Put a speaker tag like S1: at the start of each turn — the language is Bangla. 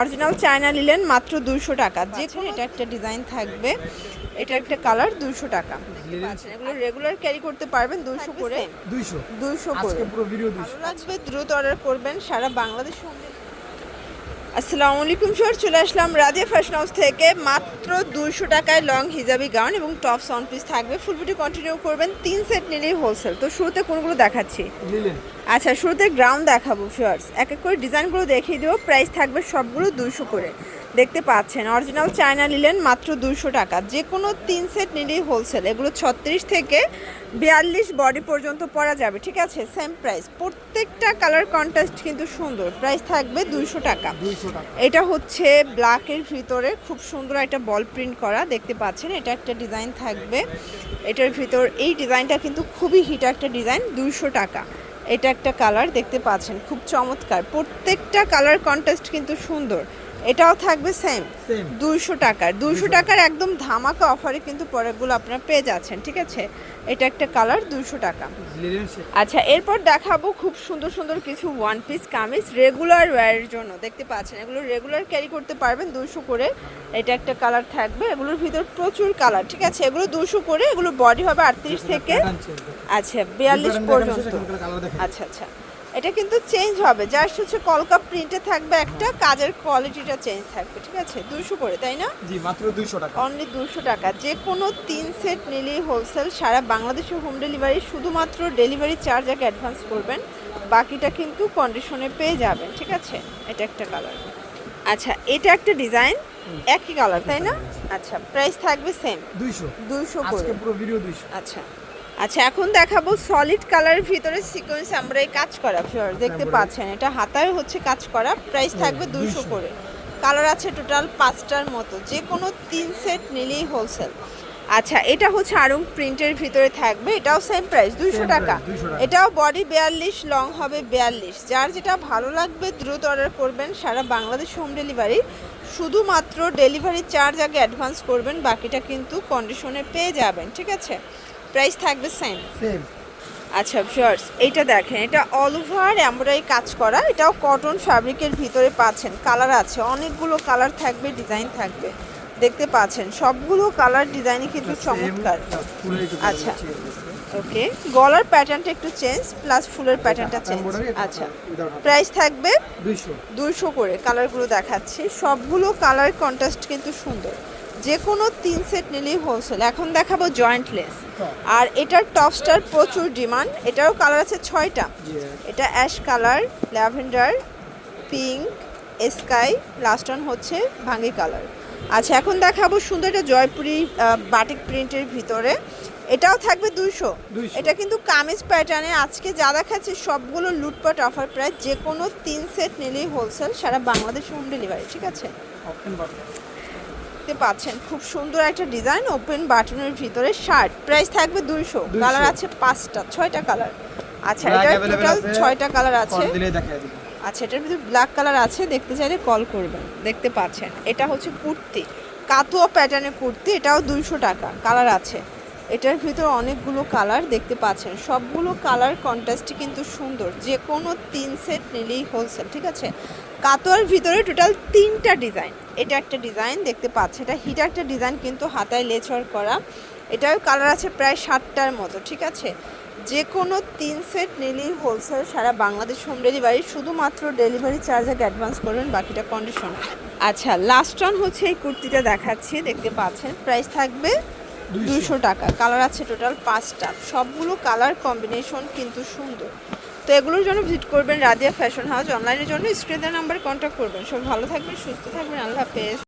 S1: অরিজিনাল চায়না নিলেন মাত্র দুইশো টাকা। যে কোনো এটা একটা ডিজাইন থাকবে। এটা একটা কালার দুইশো টাকা। আচ্ছা, এগুলো রেগুলার ক্যারি করতে পারবেন দুইশো করে।
S2: দুইশো।
S1: দুইশো করে।
S2: আজকে পুরো ভিডিও দুইশো।
S1: ভালো লাগবে দ্রুত অর্ডার করবেন। সারা বাংলাদেশ আসসালামু আলাইকুম স্যার চলে আসলাম রাজিয়া ফ্যাশন হাউস থেকে। মাত্র দুইশো টাকায় লং হিজাবি গাউন এবং টপ সাউন্ড পিস থাকবে। ফুল বুটি কন্টিনিউ করবেন তিন সেট নিলেই হোলসেল তো শুরুতে কোনগুলো দেখাচ্ছি? আচ্ছা শুরুতে গ্রাউন্ড দেখাবো ফিয়ার্স এক এক করে ডিজাইনগুলো দেখিয়ে দেবো। প্রাইস থাকবে সবগুলো দুইশো করে। দেখতে পাচ্ছেন। অরিজিনাল চায়না নিলেন মাত্র দুইশো টাকা। যে কোনো তিন সেট নিলেই হোলসেল এগুলো ছত্রিশ থেকে বিয়াল্লিশ বডি পর্যন্ত পরা যাবে ঠিক আছে? সেম প্রাইস প্রত্যেকটা কালার কন্ট্রাস্ট কিন্তু সুন্দর। প্রাইস থাকবে দুইশো টাকা। এটা হচ্ছে ব্ল্যাকের ভিতরে খুব সুন্দর একটা বল প্রিন্ট করা দেখতে পাচ্ছেন? এটা একটা ডিজাইন থাকবে। এটার ভিতর এই ডিজাইনটা কিন্তু খুবই হিট একটা ডিজাইন দুইশো টাকা। এটা একটা কালার দেখতে পাচ্ছেন? খুব চমৎকার। প্রত্যেকটা কালার কন্টেস্ট কিন্তু সুন্দর। এটাও থাকবে সেম দুইশো টাকার। দুইশো টাকার একদম ধামাকা অফারে কিন্তু পরেরগুলো আপনারা পেয়ে যাচ্ছেন ঠিক আছে? এটা একটা কালার দুইশো টাকা। আচ্ছা এরপর দেখাবো খুব সুন্দর সুন্দর কিছু ওয়ান পিস কামিজ রেগুলার ওয়্যারের জন্য। দেখতে পাচ্ছেন এগুলো রেগুলার ক্যারি করতে পারবেন দুশো করে। এটা একটা কালার থাকবে এগুলোর ভিতর প্রচুর কালার ঠিক আছে? এগুলো দুশো করে এগুলো বডি হবে আটত্রিশ থেকে আচ্ছা বিয়াল্লিশ পর্যন্ত। আচ্ছা আচ্ছা। এটা কিন্তু চেঞ্জ হবে। জাস্ট হচ্ছে কলকা প্রিন্টে থাকবে একটা কাজের কোয়ালিটিটা চেঞ্জ থাকবে ঠিক আছে? দুশো করে তাই না?
S2: জি মাত্র দুইশো টাকা।
S1: অনলি দুশো টাকা। যে কোনো তিন সেট নিলেই হোলসেল সারা বাংলাদেশে হোম ডেলিভারি শুধুমাত্র ডেলিভারি চার্জ আগে অ্যাডভান্স করবেন। বাকিটা কিন্তু কন্ডিশনে পেয়ে যাবেন ঠিক আছে? এটা একটা কালার আচ্ছা এটা একটা ডিজাইন একই কালার তাই না? আচ্ছা প্রাইস থাকবে সেম
S2: দুইশো।
S1: দুশো করে।
S2: আজকে পুরো ভিডিও দুইশো।
S1: আচ্ছা। আচ্ছা এখন দেখাবো সলিড কালারের ভিতরে সিকোয়েন্স আমরা এই কাজ করা ফিওর দেখতে পাচ্ছেন। এটা হাতায় হচ্ছে কাজ করা প্রাইস থাকবে দুশো করে। কালার আছে টোটাল পাঁচটার মতো যে কোনো তিন সেট নিলেই হোলসেল আচ্ছা এটা হচ্ছে আরং প্রিন্টের ভিতরে থাকবে এটাও সেম প্রাইস দুইশো টাকা।
S2: price, 200 টাকা।
S1: এটাও বডি বিয়াল্লিশ লং হবে বিয়াল্লিশ। যার যেটা ভালো লাগবে দ্রুত অর্ডার করবেন সারা বাংলাদেশ হোম ডেলিভারি শুধুমাত্র ডেলিভারি চার্জ আগে অ্যাডভান্স করবেন বাকিটা কিন্তু কন্ডিশনে পেয়ে যাবেন ঠিক আছে? প্রাইস থাকবে সেম
S2: সেম
S1: আচ্ছা ভিউয়ার্স এইটা দেখেন এটা অল ওভার এমব্রয়ডারি কাজ করা এটাও কটন ফ্যাব্রিকের ভিতরে পাচ্ছেন কালার আছে অনেকগুলো কালার থাকবে ডিজাইন থাকবে দেখতে পাচ্ছেন সবগুলো কালার ডিজাইনই কিন্তু চমৎকার। আচ্ছা। ওকে গলার প্যাটার্নটা একটু চেঞ্জ প্লাস ফুলের প্যাটার্নটা চেঞ্জ আচ্ছা প্রাইস থাকবে
S2: দুইশো।
S1: দুইশো করে কালারগুলো দেখাচ্ছি সবগুলো কালার কন্ট্রাস্ট কিন্তু সুন্দর। যে কোনো তিন সেট নিলেই হোলসেল এখন দেখাবো জয়েন্টলেস আর এটার টপ স্টার প্রচুর ডিমান্ড এটারও কালার আছে ছয়টা। এটা ash colour lavender pink sky last one হচ্ছে ভাঙ্গি কালার আচ্ছা এখন দেখাবো সুন্দর একটা জয়পুরি বাটিক প্রিন্টের ভিতরে। এটাও থাকবে দুইশো। এটা কিন্তু কামিজ প্যাটার্নে আজকে যা দেখাচ্ছে সবগুলো লুটপাট অফার প্রায় যে কোনো তিন সেট নিলেই হোলসেল সারা বাংলাদেশ হোম ডেলিভারি ঠিক আছে? দেখতে পাচ্ছেন খুব সুন্দর একটা ডিজাইন ওপেন বাটনের ভিতরে শার্ট প্রাইস থাকবে দুইশো। কালার আছে পাঁচটা ছয়টা কালার আচ্ছা এটা টোটাল ছয়টা কালার আছে। আচ্ছা এটার ভিতরে ব্ল্যাক কালার আছে দেখতে চাইলে কল করবেন দেখতে পাচ্ছেন। এটা হচ্ছে কুর্তি কাতুয়া প্যাটার্নের কুর্তি এটাও দুইশো টাকা কালার আছে। এটার ভিতর অনেকগুলো কালার দেখতে পাচ্ছেন। সবগুলো কালার কন্ট্রাস্টই কিন্তু সুন্দর। যে কোনো তিন সেট নিলেই হোলসেল ঠিক আছে? কাতোয়ার ভিতরে টোটাল তিনটা ডিজাইন এটা একটা ডিজাইন দেখতে পাচ্ছে। এটা হিট একটা ডিজাইন কিন্তু হাতায় লেচর করা। এটার কালার আছে প্রায় ষাটটার মতো, ঠিক আছে? যে কোনো তিন সেট নিলেই হোলসেল সারা বাংলাদেশ হোম ডেলিভারি শুধুমাত্র ডেলিভারি চার্জ আগে অ্যাডভান্স করবেন, বাকিটা কন্ডিশন আচ্ছা লাস্ট অন হচ্ছে এই কুর্তিটা দেখাচ্ছি, দেখতে পাচ্ছেন। প্রাইস থাকবে দুশো টাকা। কালার আছে টোটাল পাঁচটা। সবগুলো কালার কম্বিনেশন কিন্তু সুন্দর। তো এগুলোর জন্য ভিজিট করবেন রাদিয়া ফ্যাশন হাউস অনলাইনের জন্য স্ক্রিনের নাম্বারে কন্ট্যাক্ট করবেন। সব ভালো থাকবেন, সুস্থ থাকবেন। আল্লাহ হাফেজ।